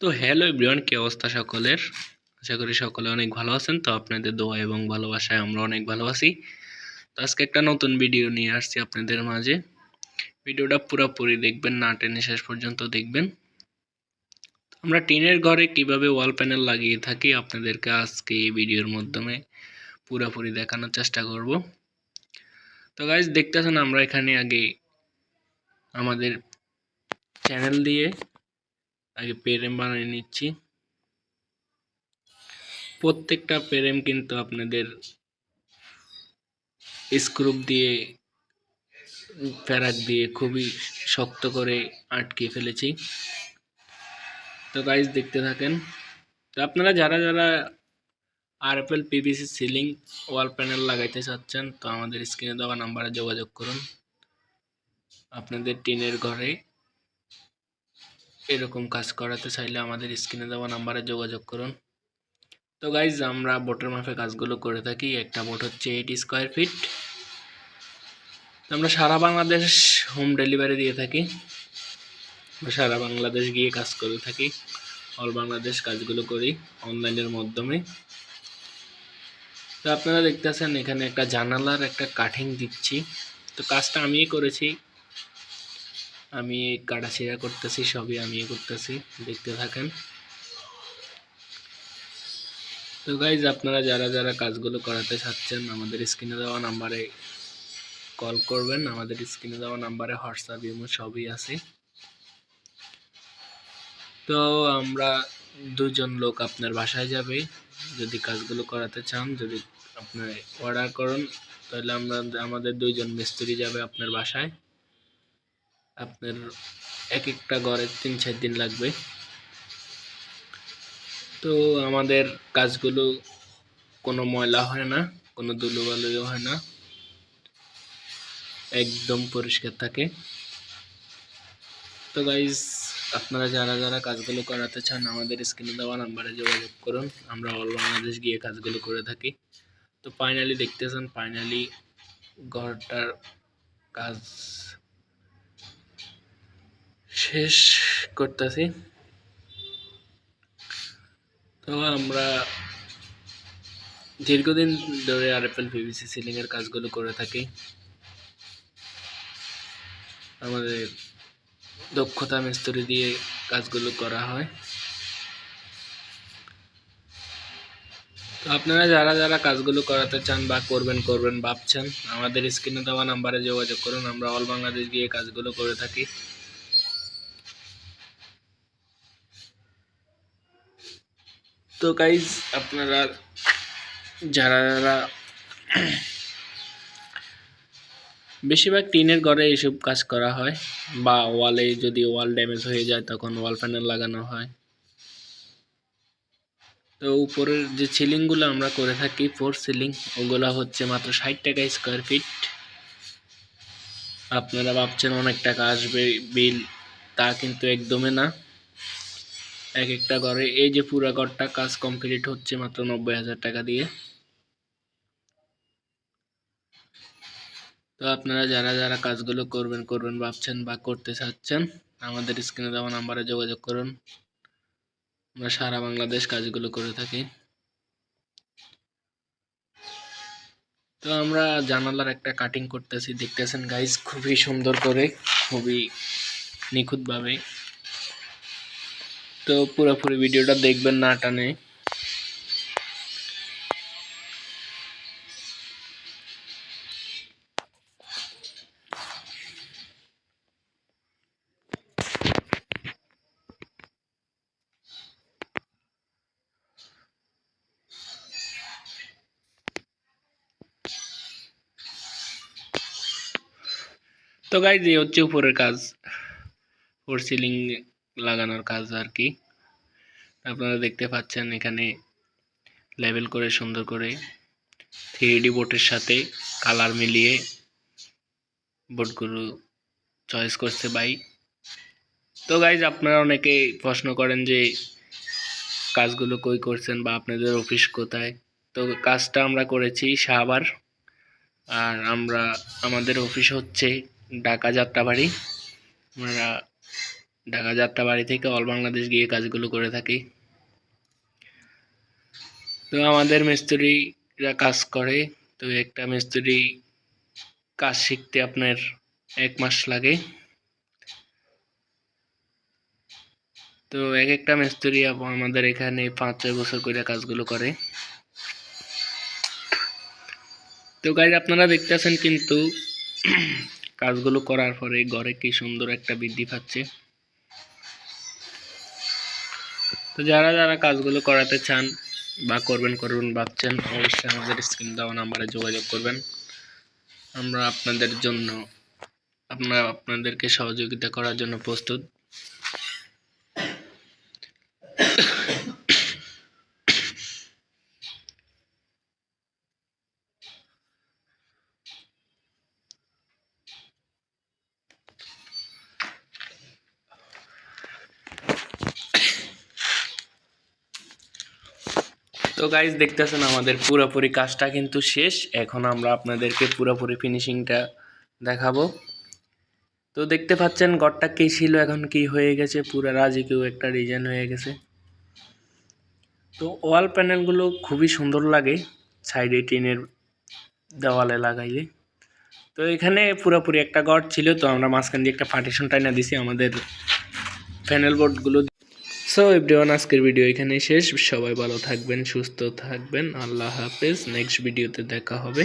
তো hello everyone, কি অবস্থা সকলের? আশা করি সকলে অনেক ভালো আছেন। তো আপনাদের দোয়া এবং ভালোবাসায় আমরা অনেক ভালো আছি। তো আজকে একটা নতুন ভিডিও নিয়ে আসছি আপনাদের মাঝে। ভিডিওটা পুরোপুরি দেখবেন, না টেনে শেষ পর্যন্ত দেখবেন। আমরা টিনের ঘরে কীভাবে ওয়াল প্যানেল লাগিয়ে থাকি আপনাদেরকে আজকে এই ভিডিওর মাধ্যমে পুরোপুরি দেখানোর চেষ্টা করব। তো গাইজ দেখতেছেন আমরা এখানে আগে আমাদের চ্যানেল দিয়ে আগে পেরেম বানিয়ে নিচ্ছি। প্রত্যেকটা পেরেম কিন্তু আপনাদের স্ক্রুপ দিয়ে, ফেরাক দিয়ে খুবই শক্ত করে আটকে ফেলেছি। তো গাইজ দেখতে থাকেন। তো আপনারা যারা যারা RFL PVC ceiling wall panel লাগাইতে চাচ্ছেন, তো আমাদের স্ক্রিনে দেওয়া নাম্বারে যোগাযোগ করুন। আপনাদের টিনের ঘরে এরকম কাজ করাতে চাইলে আমাদের স্ক্রিনে দেওয়া নাম্বারে যোগাযোগ করুন। তো গাইজ আমরা বোটের মাপে কাজগুলো করে থাকি। একটা বোট হচ্ছে এইট স্কোয়ার ফিট আমরা সারা বাংলাদেশ হোম ডেলিভারি দিয়ে থাকি। সারা বাংলাদেশ গিয়ে কাজ করে থাকি। অল বাংলাদেশ কাজগুলো করি অনলাইনের মাধ্যমে। তো আপনারা দেখতেছেন এখানে একটা জানালার একটা কাঠিং দিচ্ছি। তো কাজটা আমিই করেছি। আমি কাটাছিড়া করতেছি, সবই আমি করতেছি, দেখতে থাকেন। তো গাইজ আপনারা যারা যারা কাজগুলো করাতে চাচ্ছেন, আমাদের স্ক্রিনে দেওয়া নাম্বারে কল করবেন, আমাদের স্ক্রিনে দেওয়া নাম্বারে হোয়াটসঅ্যাপ ইমো সবই আছে। তো আমরা দুজন লোক আপনার বাসায় যাবে। যদি কাজগুলো করাতে চান, যদি আপনার অর্ডার করুন, তাহলে আমরা, আমাদের দুইজন মিস্ত্রি যাবে আপনার বাসায়। আপনার এক একটা ঘরে তিন, চার দিন লাগবে। তো আমাদের কাজগুলো কোনো ময়লা হয় না, কোনো ধুলোবালুও হয় না। একদম পরিষ্কার থাকে। তো গাইজ আপনারা যারা যারা কাজগুলো করাতে চান, আমাদের স্ক্রিনে দেওয়া নাম্বারে যোগাযোগ করুন। আমরা অল বাংলাদেশ গিয়ে কাজগুলো করে থাকি। তো ফাইনালি দেখতেছেন ফাইনালি ঘরটার কাজ শেষ করতেছি। তো আমরা দীর্ঘদিন ধরে আর এফ এল পিভিসি সিলিংয়ের কাজগুলো করে থাকি। আমাদের দক্ষতা মিস্ত্রি দিয়ে কাজগুলো করা হয়। তো আপনারা যারা যারা কাজগুলো করাতে চান বা করবেন করবেন, ভাবছেন, আমাদের স্ক্রিনে দেওয়া নাম্বারে যোগাযোগ করুন। আমরা অল বাংলাদেশ গিয়ে কাজগুলো করে থাকি। তো গাইজ আপনারা যারা যারা বেশিরভাগ টিনের ঘরে এসব কাজ করা হয় বা ওয়ালে যদি ওয়াল ড্যামেজ হয়ে যায় তখন ওয়াল প্যানেল লাগানো হয়। তো উপরের যে সিলিংগুলো আমরা করে থাকি ফোর সিলিং ওগুলো হচ্ছে মাত্র ষাট টাকা স্কোয়ার ফিট আপনারা ভাবছেন অনেক টাকা আসবে, বিল তা কিন্তু একদমই না। এক একটা ঘরে। এই যে পুরা ঘরটা কাজ কমপ্লিট হচ্ছে মাত্র নব্বই হাজার টাকা দিয়ে। তো আপনারা যারা যারা কাজগুলো করবেন করবেন, ভাবছেন বা করতে চাচ্ছেন, আমাদের স্ক্রিনে দেওয়া নাম্বারে যোগাযোগ করুন। আমরা সারা বাংলাদেশ কাজগুলো করে থাকি। তো আমরা জানালার একটা কাটিং করতেছি। দেখতেছেন গাইজ খুবই সুন্দর করে, খুবই নিখুঁতভাবে। তো পুরোপুরি ভিডিওটা দেখবেন না টানে। তো গাইজ এই হচ্ছে উপরের কাজ। ফোর সিলিং লাগানোর কাজ আর কি আপনারা দেখতে পাচ্ছেন এখানে লেভেল করে, সুন্দর করে থ্রি বোর্ডের সাথে কালার মিলিয়ে বোর্ডগুলো চয়েস করছে বাই তো গাইজ আপনারা অনেকে প্রশ্ন করেন যে কাজগুলো কই করছেন বা আপনাদের অফিস কোথায়? তো কাজটা আমরা করেছি সাহাবার আর আমরা, আমাদের অফিস হচ্ছে ঢাকা যাত্রাবাড়ি। আমরা ঢাকা যাত্রাবাড়ি থেকে অল বাংলাদেশ গিয়ে কাজগুলো করে থাকি। তো আমাদের মিস্ত্রিরা কাজ করে, তো একটা মিস্ত্রি কাজ শিখতে আপনার এক মাস লাগে। তো এক একটা মিস্ত্রি আমাদের এখানে পাঁচ ছয় বছর করে কাজগুলো করে। তো গাড়ি আপনারা দেখতেছেন কিন্তু, কাজগুলো করার পরে ঘরে কি সুন্দর একটা বৃদ্ধি পাচ্ছে। তো যারা যারা কাজগুলো করাতে চান বা করবেন করবেন ভাবছেন, অবশ্যই আমাদের স্ক্রিন দেওয়া নাম্বারে যোগাযোগ করবেন। আমরা আপনাদের জন্য, আমরা আপনাদেরকে সহযোগিতা করার জন্য প্রস্তুত। তো গাইজ দেখতেছেন আমাদের পুরোপুরি কাজটা কিন্তু শেষ। এখন আমরা আপনাদেরকে পুরোপুরি ফিনিশিংটা দেখাবো। তো দেখতে পাচ্ছেন, ঘরটা কী ছিল, এখন কি হয়ে গেছে, পুরো রাজকীয় একটা ডিজাইন হয়ে গেছে। তো ওয়াল প্যানেলগুলো খুবই সুন্দর লাগে সাইডে টিনের দেওয়ালে লাগাইলে। তো এখানে পুরোপুরি একটা ঘর ছিল, তো আমরা মাঝখান দিয়ে একটা পার্টিশন টাইনা দিছি, আমাদের প্যানেল বোর্ডগুলো সো এভরিওয়ান আজকের ভিডিও এখানে শেষ। সবাই ভালো থাকবেন, সুস্থ থাকবেন। আল্লাহ হাফেজ। নেক্সট ভিডিওতে দেখা হবে।